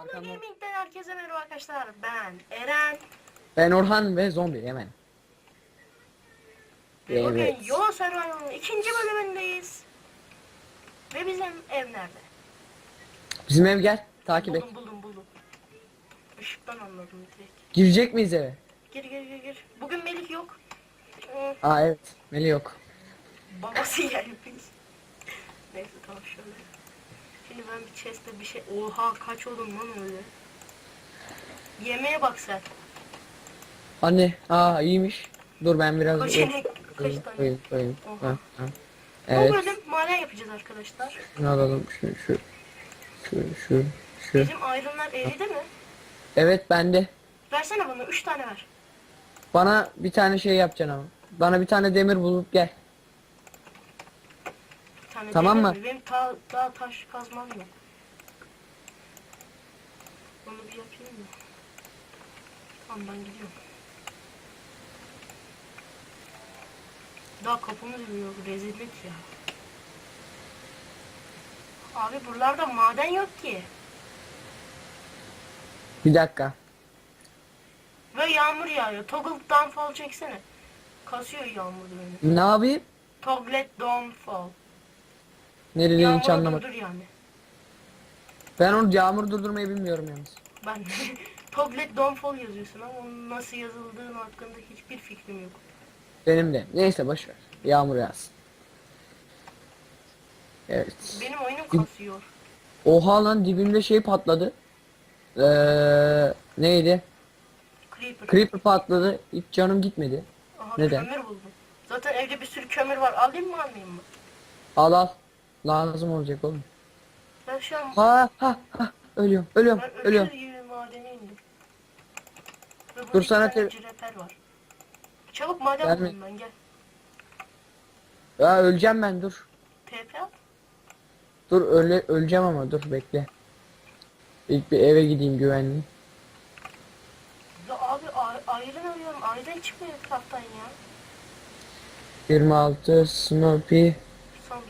Arkamda. Gaming'den herkese merhaba arkadaşlar. Ben Eren. Ben Orhan ve zombi hemen. Ve bugün Evet. Yol Survival'ın ikinci bölümündeyiz. Ve bizim ev nerede? Bizim ev gel. Takip et. buldum buldum buldum. Işıktan anladım direkt. Girecek miyiz eve? Gir gir gir gir. Bugün Melih yok. Ee, Aa evet. Meli yok. babası gelmiş. Neyse tamam şöyle. Şimdi ben bir chest'te bir şey... Oha kaç oldum lan öyle. Yemeğe bak sen. Anne. Aa iyiymiş. Dur ben biraz... Kaç yemek, kaç tane? Koyayım, koyayım. Oha. Ha, ha. Bu Evet. bölüm maden yapacağız arkadaşlar. Şunu alalım. Şu, şu. Şu, şu. Şu. Bizim ayrımlar eridi mi? Evet bende. Versene bana 3 tane ver. Bana bir tane şey yapacaksın ama. Bana bir tane demir bulup gel. Tane Tamam mı? Benim ta, daha taş kazmam yok. Onu bir yapayım mı? Tamam ben gidiyorum. Daha kapımız bile yok. Rezillik ya. Abi buralarda maden yok ki. Bir dakika. Ve yağmur yağıyor. Toggle downfall çeksene. Kasıyor yağmur beni. Ne yapayım? Toggle downfall. Ne dediğini hiç anlamadım. durdur yani. Ben onu yağmur durdurmayı bilmiyorum yalnız. Ben Toglet Downfall yazıyorsun ama onun nasıl yazıldığın hakkında hiçbir fikrim yok. Benim de. Neyse boş ver. Yağmur yağsın. Evet. Benim oyunum kasıyor. Oha lan dibimde şey patladı. Ee, neydi? Creeper. Creeper patladı. Hiç canım gitmedi. Aha, Neden? kömür buldum. Zaten evde bir sürü kömür var. Alayım mı almayayım mı? Al al. Lazım olacak oğlum. Ben şu an Ha ha ha. Ölüyorum. Ölüyorum. ben Ölüyorum. ölür gibi madene indim. Ve burada Dur iki sana tane te- var. Çabuk maden Gelme. ben gel. Ya öleceğim ben dur. TP at. Dur öyle öleceğim ama dur bekle. İlk bir eve gideyim güvenli. Ya abi a- ayrın arıyorum. Ayrın çıkmıyor etraftan ya. 26 Snoopy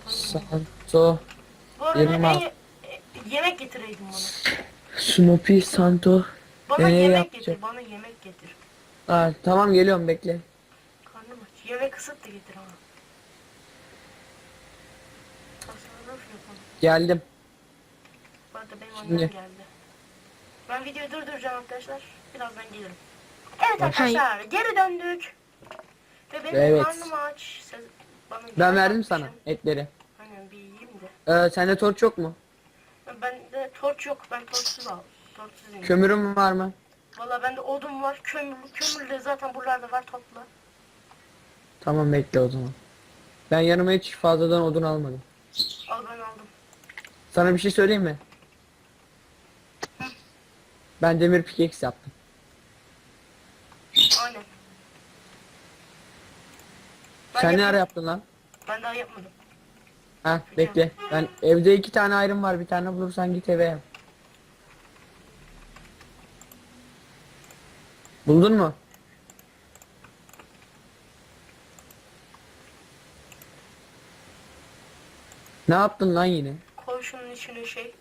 Sanırım. Santo ben ye- e, yemek getireydin bana. Snoopy Santo Bana Nereye yemek yapacak? getir. Bana yemek getir. Aa, tamam geliyorum bekle. Karnım aç. Yemek ısıt da getir ama. Tasarruf yapalım. Geldim. Bu arada benim Şimdi- geldi. Ben videoyu durduracağım arkadaşlar. Birazdan gelirim. Evet arkadaşlar geri döndük. Ve benim Evet. karnım aç. Siz bana Ben verdim sana yapmışsın. etleri. Aynen bir yiyeyim de. Ee, sende torç yok mu? Ben de torç yok. Ben torçsuz al. Torçsuz yiyeyim. Kömürüm var mı? Valla bende odun var. Kömür, kömür de zaten buralarda var topla. Tamam bekle o zaman. Ben yanıma hiç fazladan odun almadım. Al ben aldım. Sana bir şey söyleyeyim mi? Ben demir pickaxe yaptım. Aynen. Ben Sen ne ara yaptın lan? Ben daha yapmadım. Ha bekle. Ben evde iki tane ayrım var. Bir tane bulursan git eve yap. Buldun mu? Ne yaptın lan yine? Koy şunun içine şey.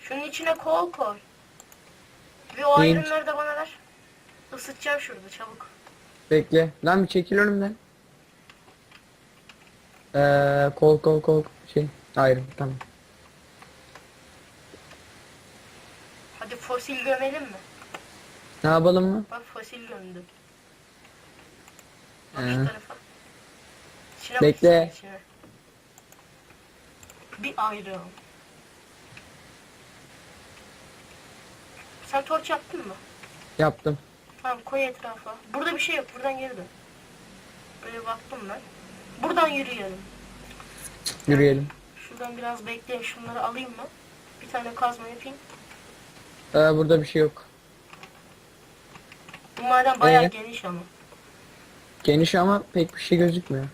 Şunun içine kol koy. Ve o ayrımları da bana ver. Isıtacağım şurada çabuk. Bekle. Lan bir çekil önümden. Ee, kol kol kol şey ayrım tamam. Hadi fosil gömelim mi? Ne yapalım mı? Bak fosil gömdüm. Ee. Bak şu tarafa. İçine Bekle. içine. Bir ayrım. Sen torç yaptın mı? Yaptım. Tamam koy etrafa. Burada bir şey yok. Buradan geri dön. Böyle baktım ben. Buradan yürüyelim. Yürüyelim. Şuradan biraz bekleyin. Şunları alayım mı? Bir tane kazma yapayım. Ee, burada bir şey yok. Bu maden bayağı Ee? geniş ama. Geniş ama pek bir şey gözükmüyor.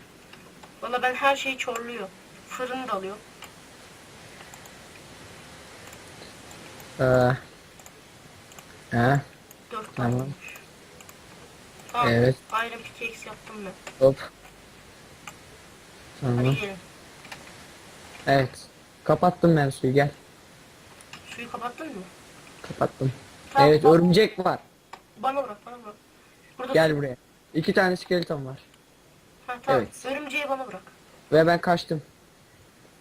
Valla ben her şeyi çorluyor. Fırın da alıyor. Ee, he, Dört Tamam. Tamam. Evet. Iron pickaxe yaptım ben. hop. Tamam. Evet. Kapattım ben suyu gel. Suyu kapattın mı? Kapattım. Tamam, evet tamam. örümcek var. Bana bırak bana bırak. Burada Gel buraya. İki tane skeleton var. Ha, tamam. Evet. Örümceği bana bırak. Ve ben kaçtım.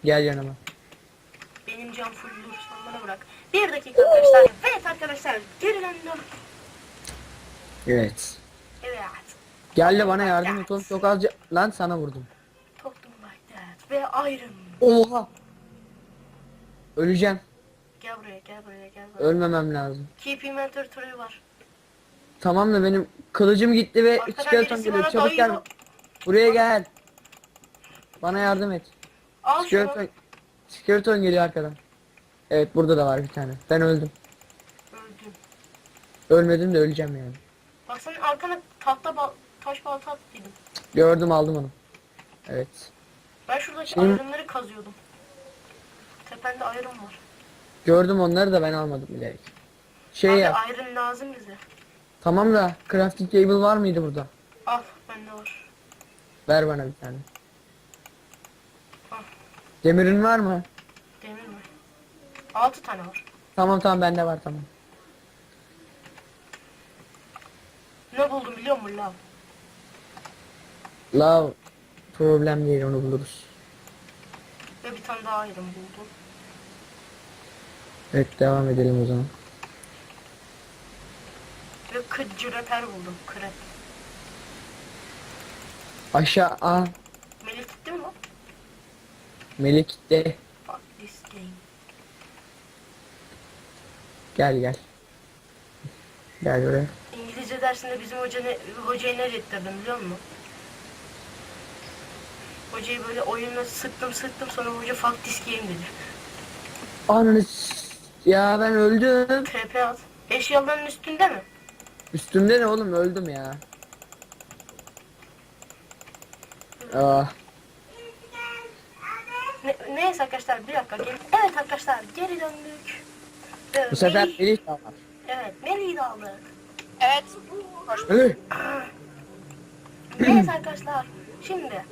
Gel yanıma. Benim can full dur sen bana bırak. Bir dakika arkadaşlar. Evet arkadaşlar geri döndüm. Evet. Evet. Gel de bana yardım et oğlum. Çok azca... Lan sana vurdum. Ve Iron. Oha. Öleceğim. Gel buraya gel buraya gel buraya. Ölmemem lazım. Keep inventory tree var. Tamam da benim kılıcım gitti ve Arkadan skeleton birisi geliyor. bana Çabuk gel. dayıyor. Buraya gel. Bana yardım et. Al şunu. Skeleton, skeleton geliyor arkadan. Evet burada da var bir tane. Ben öldüm. Öldüm. Ölmedim de öleceğim yani. Bak senin arkana tahta bal taş balta attıydım. Gördüm aldım onu. Evet. Ben şuradaki Şimdi- ironları kazıyordum. Tepende iron var. Gördüm onları da ben almadım bilerek. Şey Abi yap. iron lazım bize. Tamam da crafting table var mıydı burada? Al bende var. Ver bana bir tane. Al Demirin var mı? demir mi? 6 tane var. Tamam tamam bende var tamam. Ne buldum biliyor musun lav? Love problem değil onu buluruz. Ve bir tane daha iron buldum. Evet devam edelim o zaman. Ve kıcı reper buldum. Krep. Aşağı aa Melih gitti mi o? Melik de Fuck this game. gel gel. Gel buraya. İngilizce dersinde bizim hoca ne, hocayı ne reddettirdim biliyor musun? Hocayı böyle oyunla sıktım sıktım sonra hoca fuck this game dedi. Ananı s- ya ben öldüm. TP at. Eşyaların üstünde mi? Üstümde ne oğlum öldüm ya. Ah, Ne, neyse arkadaşlar bir dakika gel. Evet arkadaşlar geri döndük. Ee, bu sefer Melih- de var. Evet Melih'i de aldık. Evet. Hı, Neyse arkadaşlar şimdi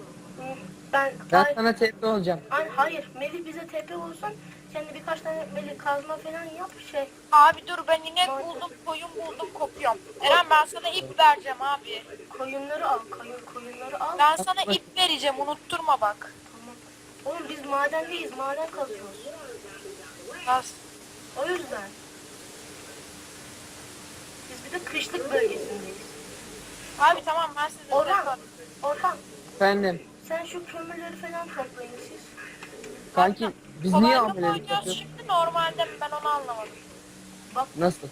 ben, Ben Ay- sana tepki olacağım. Ay, hayır Melih bize TP olsun. Kendi birkaç tane Melih kazma falan yap şey. Abi dur ben inek buldum, koyun buldum, kopuyorum. Eren ben sana ip vereceğim abi. Koyunları al, koyun koyunları al. Ben sana ip vereceğim, unutturma bak. Tamam. Oğlum biz madendeyiz, maden kazıyoruz. Nasıl? O yüzden. Biz bir de kışlık bölgesindeyiz. Abi tamam ben size Orhan. Orhan Efendim. Sen şu kömürleri falan toplayın siz. Kanki biz Kolaylık niye amelelik oynuyoruz yapıyoruz? şimdi normalde mi ben onu anlamadım. Nasıl?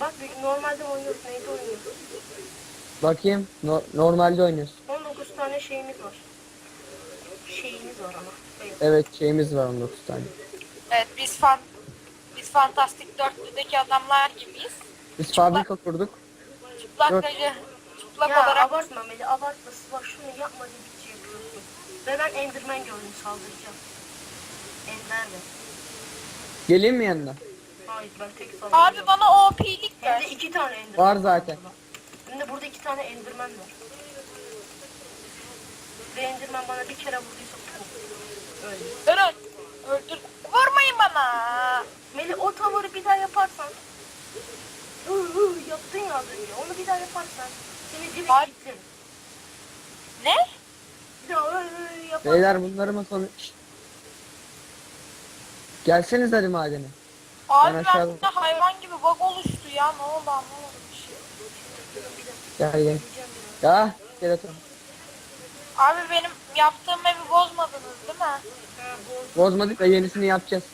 Bak biz normalde oynuyoruz, neyde oynuyoruz? Bakayım. No- normalde oynuyoruz. 19 tane şeyimiz var. Şeyimiz var ama. Evet. Evet şeyimiz var 19 tane. Evet biz fan biz fantastik dörtlüdeki adamlar gibiyiz. Biz fabrika kurduk. Çıplak Dört. gece çıplak Ya olarak abartma Melih, abartma. Bak şunu yapma dedikçe yapıyorsun. Ve ben Enderman gördüm, saldıracağım. Enderman. Geleyim mi yanına? Hayır ben tek saldıracağım. Abi bana OP'lik Hem ver. de iki tane Enderman. Var zaten. Hem de burada iki tane Enderman var. Ve Enderman bana bir kere vurduysa. Öyle. Eren öldür. Vurmayın bana. Melih o tavırı bir daha yaparsan hı hı yaptın ya az önce. Onu bir daha yaparsan seni direkt Ay. kilitlerim. Ne? Bir daha hı hı yaparsan. Beyler bunları mı konu... Şşt. Gelseniz hadi madene. Abi Ben ben aşağıda- de hayvan gibi bug oluştu ya. Ne oldu anlamadım bir şey. Gel gel. Ya skeleton. Abi benim yaptığım evi bozmadınız değil mi? Bozmadık da yenisini yapacağız.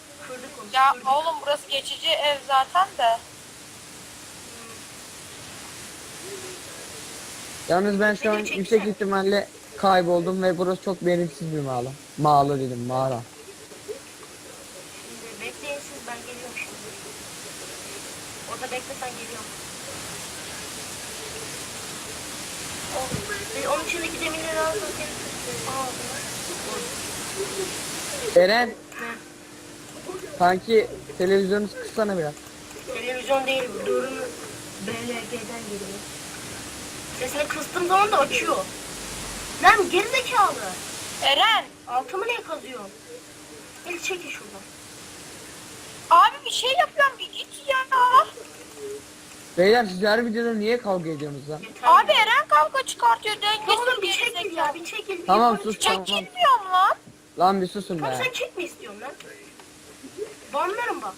Ya oğlum burası geçici ev zaten de. Yalnız ben şu an yüksek ihtimalle kayboldum ve burası çok verimsiz bir mağara. Mağara dedim mağara. Şimdi bekleyin siz ben geliyorum şimdi. Orada bekle sen geliyorum. Oh, onun içindeki demirleri bunlar. Eren sanki televizyonu kıssana biraz. Televizyon değil bu. Durun BLG'den geliyor. Sesini kıstığım zaman da açıyor. Lan gerizekalı. Eren Altımı niye kazıyor? El çekin şuradan. Abi bir şey yapıyorum bir git ya. Beyler siz her videoda niye kavga ediyorsunuz lan? Abi. Eren kavga çıkartıyor dengesiz oğlum bir geri çekil zekalı. ya bir çekil. Tamam, sus, tamam. Çekilmiyorum lan. Lan bir susun Tamam be. sen çekme istiyorsun lan. Banlarım bak.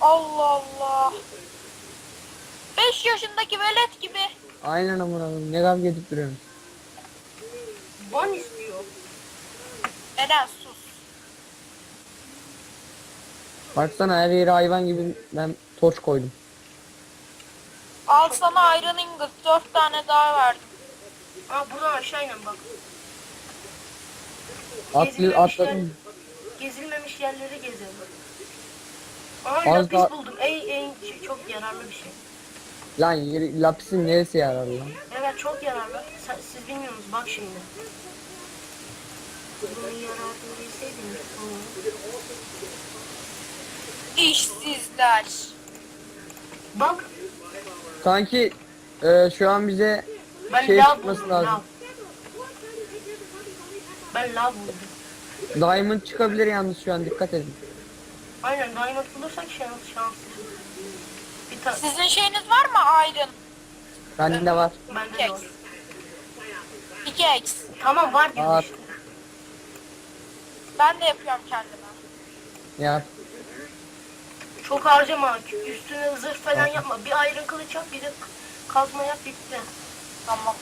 Allah Allah. 5 yaşındaki velet gibi. Aynen amına koyayım. Ne kavga edip duruyorsun? Ban istiyor. Eren sus. Baksana her yere hayvan gibi ben torç koydum. Al sana Iron Ingot 4 tane daha verdim. Aa buradan aşağı inin bak. Atlı, Gezilmemiş atladım. gezilmemiş yerleri gezelim. Aha Az lapis daha- buldum. En, en çok yararlı bir şey. Lan yeri, lapisin neresi yararlı lan? Evet çok yararlı. Siz bilmiyorsunuz bak şimdi. Bunun yararını bilseydiniz. Hı. İşsizler. Bak Sanki e, şu an bize ben şey lav çıkması buldum lazım. lav. Ben lav buldum. Diamond çıkabilir yalnız şu an dikkat edin. Aynen diamond bulursak şans şans. Sizin şeyiniz var mı Iron? Bende var. bende de var. 2x. Tamam var Var. Ben de yapıyorum kendime. Ya Çok harcama. Üstüne zırh falan yapma. Bir ayrın kılıç yap bir de kazma yap bitti. Tamam.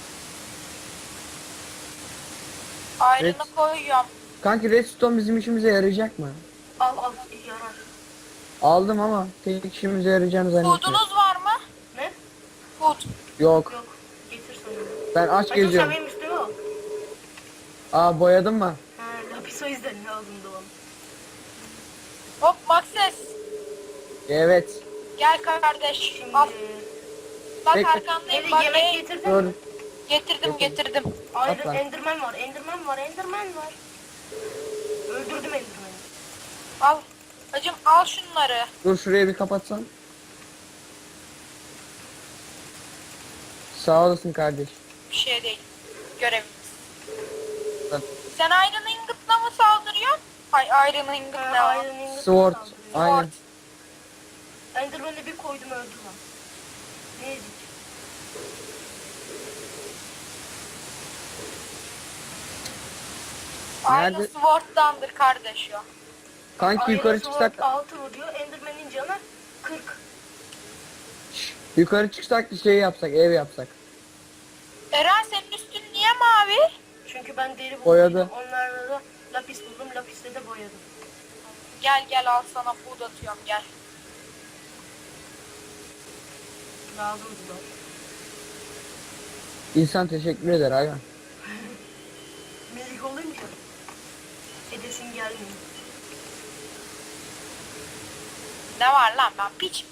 Iron'ı Evet. koyuyorum. kanki redstone bizim işimize yarayacak mı? Aldım ama tek işimize yarayacağını zannetmiyorum. Food'unuz var mı? Ne? Food. Yok. Yok. Getir sana. Ben aç sen geziyorum. benim üstüme al. Aa boyadın mı? Ha, lapis o yüzden lazımdı bana. Hop Maxes. Evet. Gel kardeş. Şimdi Al. Bak Bekle. arkandayım. Bak yemek ey, getirdin Dur. mi? getirdim getirdim. Lan. enderman var, enderman var, enderman var. Öldürdüm endermanı. Al. Hacım al şunları. Dur şuraya bir kapatsan. Sağ olasın kardeş. Bir şey değil. Görevimiz. Bak, Sen Iron Ingot'la mı saldırıyorsun? Ay Iron Ingot ne Ha, o? Iron Ingot Sword. saldırıyor. Aynen. Enderman'ı bir koydum öldü lan. Ne. Iron Nerede? Sword'dandır kardeş o. Kanki yukarı çıksak, altı vuruyor, enderman'in canı 40. yukarı çıksak bir şey yapsak, ev yapsak. Eren senin üstün niye mavi? Çünkü ben deri buldum. Boyadı. Onlarla da lapis buldum, lapisle de boyadım. Gel gel al sana food atıyorum gel. Lazımdı da. İnsan teşekkür eder hayvan. Melih olunca edesin gelmiyor. Ne var lan ben piç.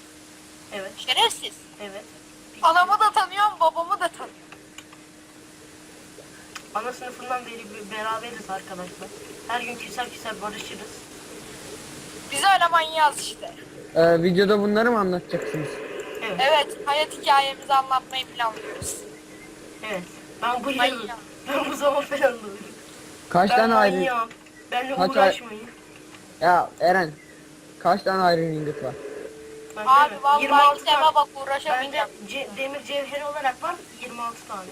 Evet, Şerefsiz. evet. Anamı da tanıyorum babamı da tanıyorum. Ana sınıfından beri bir- beraberiz arkadaşlar. Her gün küser küser barışırız. Biz öyle manyağız işte. Ee, videoda bunları mı anlatacaksınız? Evet, Evet hayat hikayemizi anlatmayı planlıyoruz. evet. Ben bu yıl, ben bu zaman öyle. Kaç Ben tane ayrı... manyağım. Benle Kaç ay- uğraşmayın. Ya Eren, kaç tane ayrı ingot var? Abi de vallahi 26 git eve tane. bak Bende uğraşamayacağım. ce- demir cevheri olarak var 26 tane.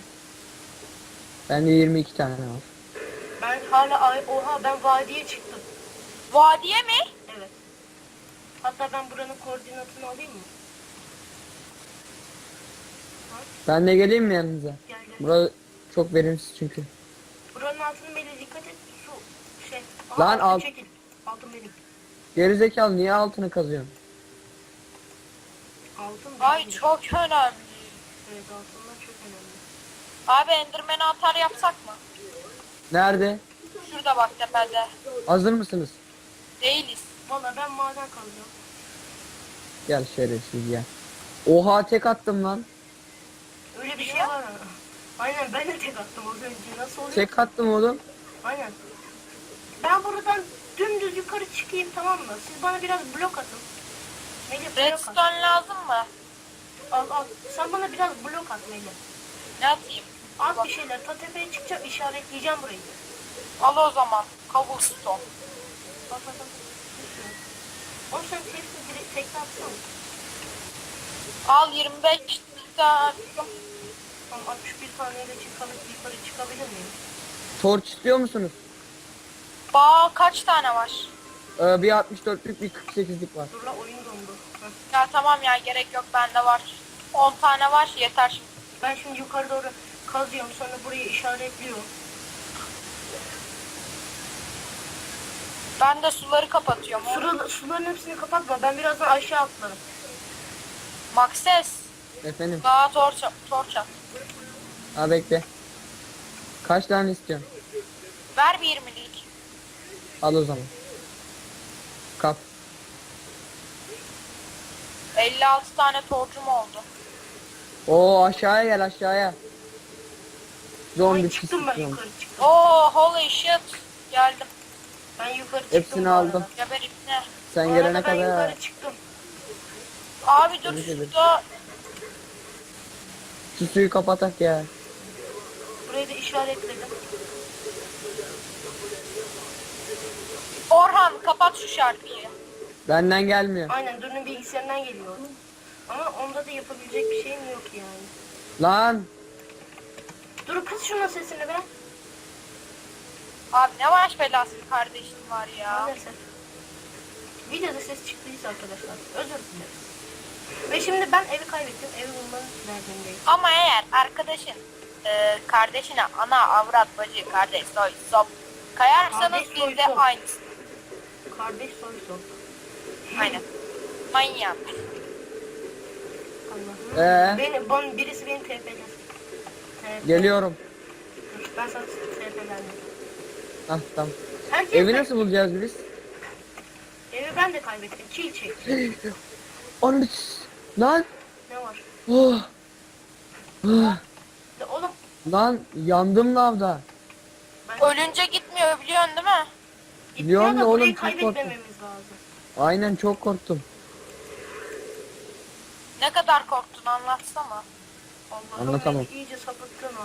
Bende 22 tane var. Ben hala ay oha ben vadiye çıktım. Vadiye mi? Evet. Hatta ben buranın koordinatını alayım mı? Ben de geleyim mi yanınıza? Gel gel. Burası çok verimsiz çünkü. Buranın altını böyle dikkat et. Su şey. Lan altın al. Çekil. Altın benim. Gerizekalı niye altını kazıyorsun? Altın Ay çok önemli. Evet altınlar çok önemli. Abi Enderman'i atar yapsak mı? Nerede? Şurada bak tepede. Hazır mısınız? Değiliz. Valla ben maden kalıyorum. Gel şerefsiz gel. Oha tek attım lan. Öyle bir şey var. Aynen ben de tek attım az önce. Nasıl oluyor? Tek attım oğlum. Aynen. Ben buradan dümdüz yukarı çıkayım tamam mı? Siz bana biraz blok atın. Melih blok at. Redstone lazım mı? Al al. Sen bana biraz blok at Melih. Ne atayım? At bir şeyler. Ta tepeye çıkacağım işaretleyeceğim burayı. Al o zaman. Cobblestone. Bak bak bak. Oğlum sen tepsi direkt tekte atsana. Al 25 tane. Tamam 61 saniyeyle çıkalıp yukarı çıkabilir miyim? Torç istiyor musunuz? Bağ kaç tane var? Ee, bir 64'lük bir 48'lik var. Dur la oyun dondu. Heh. Ya tamam ya gerek yok bende var. 10 tane var yeter şimdi. Ben şimdi yukarı doğru kazıyorum sonra burayı işaretliyorum. Ben de suları kapatıyorum. Sura, suların hepsini kapatma ben birazdan aşağı atlarım. Maxes. Efendim. Daha torç, torç at. Ha bekle. Kaç tane istiyorsun? Ver bir 20'lik. Al o zaman. Kap. 56 tane torcum oldu. Oo aşağıya gel aşağıya. Zombi Ay, çıktım ben yukarı çıktım. Oo holy shit. Geldim. Ben yukarı çıktım. Hepsini bu aldım. arada. Geber ipne. Sen Bu gelene arada ben kadar. yukarı çıktım. Abi dur Tebrik ederim. şurada. Şu suyu kapatak ya. Burayı da işaretledim. Orhan kapat şu şarkıyı. Benden gelmiyor. Aynen Duru'nun bilgisayarından geliyor. Ama onda da yapabilecek bir şeyim yok yani. Lan. Dur kız şunun sesini be. Abi ne baş belası bir kardeşim var ya. Maalesef. Videoda ses çıktıysa arkadaşlar özür dileriz. Ve şimdi ben evi kaybettim. Evi bulmanın derdindeyim. Ama eğer arkadaşın e, kardeşine ana, avrat, bacı, kardeş, soy, sop kayarsanız biz de aynısı. Kardeş soy sor. Aynen. Manyak. Allah'ım. Ee? Beni, bana, birisi beni TP'ler. TP. Geliyorum. Ben sana TP'lendim. Ah tamam. Herkes Evi nasıl bulacağız biz? Evi ben de kaybettim. Çiğ çek. Onu Lan. Ne var? Oh. Oh. Oğlum Lan yandım lavda. ben Ölünce gitmiyor biliyorsun değil mi? Biliyorum gitmiyor da oğlum, burayı çok korktum. kaybetmememiz lazım. Aynen çok korktum. Ne kadar korktun anlatsana. Allah'ım Anlatamam. beni iyice sapıttın ha.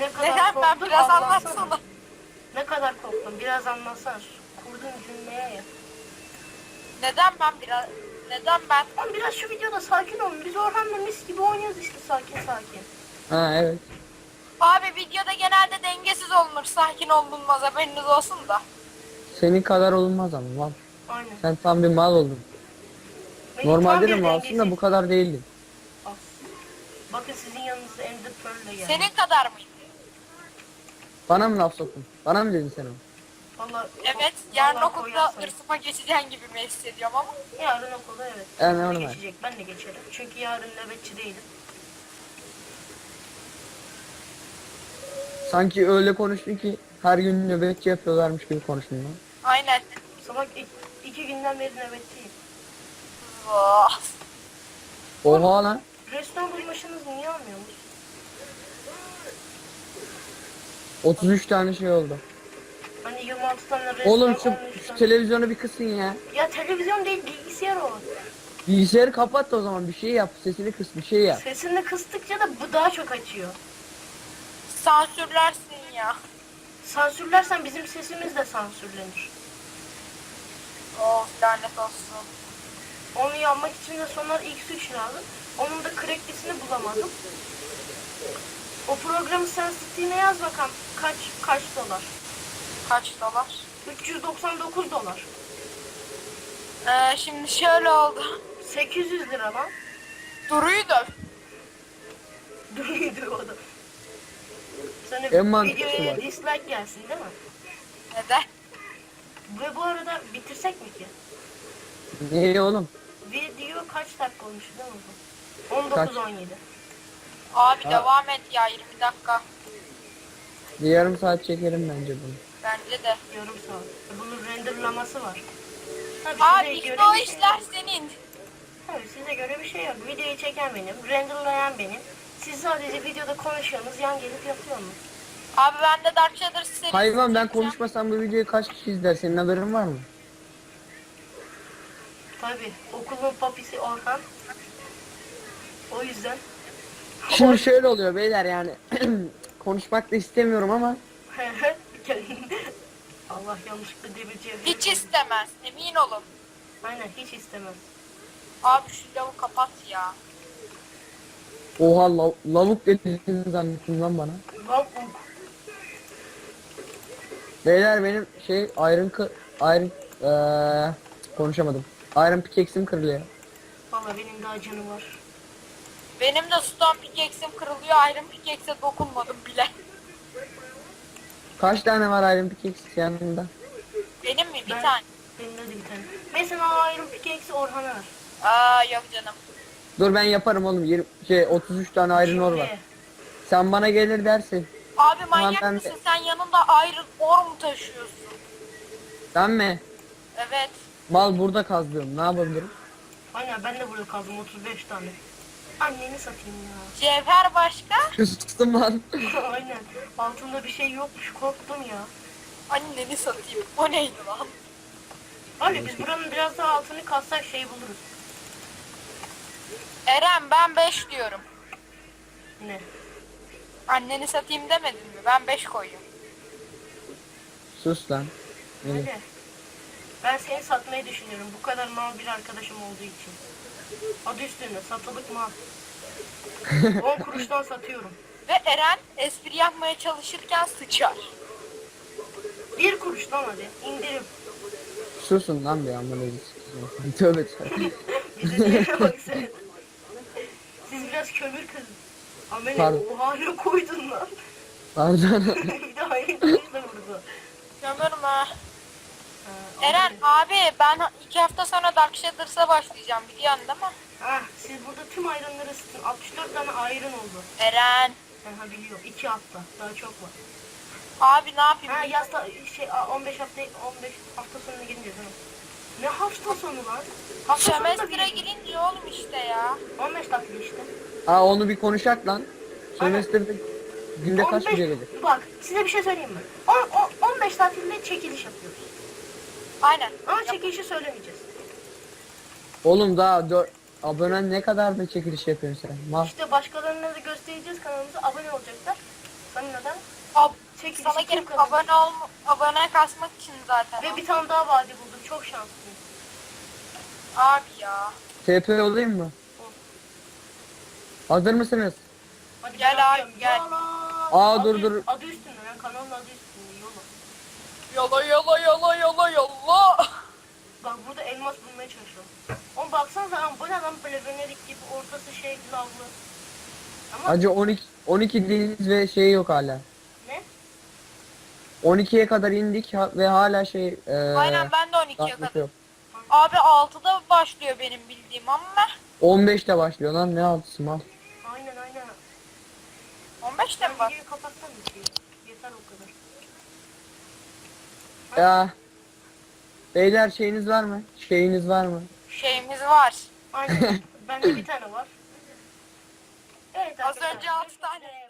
Ne kadar Neden ben biraz anlatsana. anlatsana. Ne kadar korktum biraz anlatsana. Kurduğun cümleye ya. Neden ben biraz neden ben Oğlum biraz şu videoda sakin olun. Biz Orhan'la mis gibi oynuyoruz işte sakin sakin. Ha evet. Abi videoda genelde dengesiz olunur. Sakin olunmaz haberiniz olsun da. Senin kadar olunmaz ama mal. Aynen. Sen tam bir mal oldun. Benim tam Normalde bir de malsın da dengesiz- bu kadar değildin. As. Bakın sizin yanınızda Ender Pearl'le geldi. Senin kadar mıydı? Bana mı laf soktun? Bana mı dedin sen onu? Vallahi, Evet. Yarın vallahi okulda koyarsın. hırsıma geçeceğin gibi mi hissediyorum ama. Yarın okulda evet. Yani Ne normal. geçecek ben de geçerim. Çünkü yarın nöbetçi değilim. Sanki öyle konuştun ki her gün nöbetçi yapıyorlarmış gibi konuştun lan. Aynen. Sabah iki, iki günden beri nöbetçiyim. Vah. Oha lan. Restoran bulmaşınız niye almıyorsunuz? 33 tane şey oldu. Hani 26 tane restoran Oğlum şu, 13 şu televizyonu bir kısın ya. Ya televizyon değil bilgisayar o. Bilgisayarı kapat da o zaman bir şey yap. Sesini kıs bir şey yap. Sesini kıstıkça da bu daha çok açıyor. Sansürlersin ya. Sansürlersen bizim sesimiz de sansürlenir. Of lanet olsun. Onu yapmak için de sonar X3 lazım. Onun da cracklisini bulamadım. O programı sen Steam'e yaz bakalım. Kaç kaç dolar? Kaç dolar? 399 dolar. Ee, şimdi şöyle oldu. 800 lira lan. Duru'yu döv. Duydu o da. Sana En mantıklısı videoya var. dislike gelsin değil mi? Neden? Ve bu arada bitirsek mi ki? Niye oğlum? Video kaç dakika olmuş değil mi bu? Kaç? 19-17. Abi Ha. devam et ya 20 dakika. Bir yarım saat çekelim bence bunu. Bence de. Yarım saat. Bunun renderlaması var. Tabii Abi size işte göre o bir şey işler yok. senin. Tabii size göre bir şey yok. Videoyu çeken benim, renderlayan benim. Siz sadece videoda konuşuyorsunuz, yan gelip yapıyorsunuz. Abi ben de Dark Shadows serisi Hayvan ben çekeceğim. konuşmasam bu videoyu kaç kişi izler? Senin haberin var mı? Tabii okulun papisi Orhan. O yüzden Şimdi şöyle oluyor beyler yani konuşmak da istemiyorum ama Allah yanlışlıkla demirciye Hiç istemez emin olun. Aynen hiç istemem. Abi şu lavı kapat ya. Oha lav- lavuk dediğini zannettim lan bana. Beyler benim şey iron kı iron eee konuşamadım. Iron pickaxe'im kırılıyor. Valla benim daha canım var. Benim de stone pickaxe'im kırılıyor. Iron pickaxe'e dokunmadım bile. Kaç tane var iron pickaxe yanında? Benim mi? Bir Ben- tane. Benim de bir tane. Mesela Iron Pickaxe'i Orhan'a ver. Aa yok canım. Dur ben yaparım oğlum. 20, şey 33 tane iron ore var. Sen bana gelir dersin. Abi manyak ben mısın? Sen yanında iron ore mu taşıyorsun? Ben mi? Evet. Mal burada kazıyorum. Ne yapabilirim? Aynen ben de burada kaldım 35 tane. Anneni satayım ya. Cevher başka? Küstüm lan. Aynen. Altında bir şey yokmuş korktum ya. Anneni satayım. O neydi lan? Abi biz buranın biraz daha altını kazsak şey buluruz. Eren ben 5 diyorum. Ne? Anneni satayım demedin mi? Ben 5 koyuyorum. Sus lan. Melih. Hadi. Ben seni satmayı düşünüyorum. Bu kadar mal bir arkadaşım olduğu için. Adı üstünde satılık mal. 10 kuruştan satıyorum. Ve Eren espri yapmaya çalışırken sıçar. Bir kuruştan hadi. indirim. Susun lan bir amına koyayım. Tövbe tövbe. Bize diye bak sen. Biraz kömür kız. Amele Pardon. oha ne koydun lan. Pardon. bir de aynı kılıçla vurdu. Kömür mü? Ha, Eren abi ben 2 hafta sonra Dark Shadors'a başlayacağım biliyorsun değil mi? Ah, siz burada tüm ayrınları ısıtın. 64 tane ayrın oldu. Eren. Ha biliyorum. 2 hafta. Daha çok var. Abi ne yapayım? Ha yazda şey a, 15 hafta 15 hafta sonuna gelince değil mi? Ne hafta sonu lan? Hafta Sömestre girince oğlum işte ya. 15 tatil işte. Aa onu bir konuşak lan. Sömestrde günde kaç 15 gece gelir? Bak size bir şey söyleyeyim mi? On- on- 15 tatilde çekiliş yapıyoruz. Aynen. Ama çekilişi söylemeyeceğiz. Oğlum daha 4 abonen ne kadar da çekiliş yapıyorsun sen? Mal. İşte başkalarına da göstereceğiz kanalımıza abone olacaklar. Sana neden? Ab Çekilişi sana kazanır? abone ol abone kasmak için zaten. Ve bir tane daha vadi buldum. Çok şanslıyım. Abi ya. TP olayım mı? Hazır mısınız? Hadi Gel abi, gel. Aa, Adı- dur, dur. Adı üstünde lan kanalın adı üstünde yola. Yola yola yola yola yola. Bak burada elmas bulmaya çalışıyorum. Oğlum baksanıza lan bu ne lan böyle venerik gibi ortası şey lavlı. Ama Acı 12 12 deniz ve şey yok hala. ne? 12'ye kadar indik ha- ve hala şey eee Aynen ben de 12'ye taklit kadar. yok. Abi 6'da başlıyor benim bildiğim ama 15'te başlıyor lan ne altısı mal. Aynen aynen. 15'te mi var? videoyu kapatsam bir şey. Yeter o kadar. Ya. Beyler şeyiniz var mı? Şeyiniz var mı? Şeyimiz var. Aynen. Bende bir tane var. Evet Az arkadaşlar. önce 6 tane.